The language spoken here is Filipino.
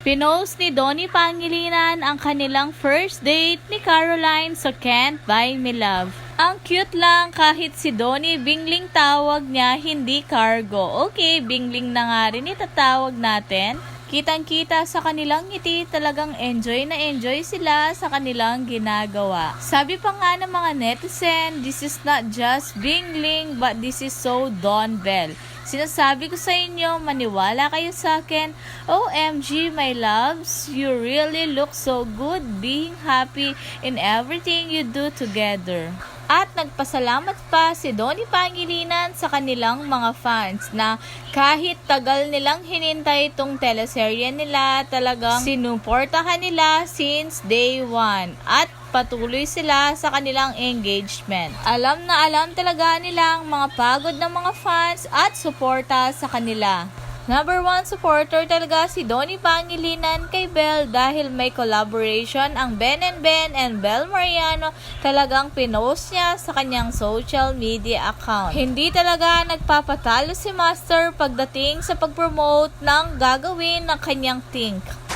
Pinost ni Donnie Pangilinan ang kanilang first date ni Caroline sa Can't Buy Me Love. Ang cute lang kahit si Donnie Bingling tawag niya, hindi cargo. Okay, Bingling na nga rin itatawag natin. Kitang-kita sa kanilang ngiti, talagang enjoy na enjoy sila sa kanilang ginagawa. Sabi pa nga ng mga netizen, this is not just Bingling, but this is so Don Bell. Sinasabi ko sa inyo, maniwala kayo sa akin. OMG, my loves, you really look so good being happy in everything you do together. At nagpasalamat pa si Donnie Pangilinan sa kanilang mga fans na kahit tagal nilang hinintay itong teleserye nila, talagang sinuportahan nila since day one. At patuloy sila sa kanilang engagement. Alam na alam talaga nilang mga pagod ng mga fans at suporta sa kanila. Number one supporter talaga si Donnie Pangilinan kay Belle dahil may collaboration ang Ben and Ben and Belle Mariano talagang pinost niya sa kanyang social media account. Hindi talaga nagpapatalo si Master pagdating sa pag-promote ng gagawin ng kanyang think.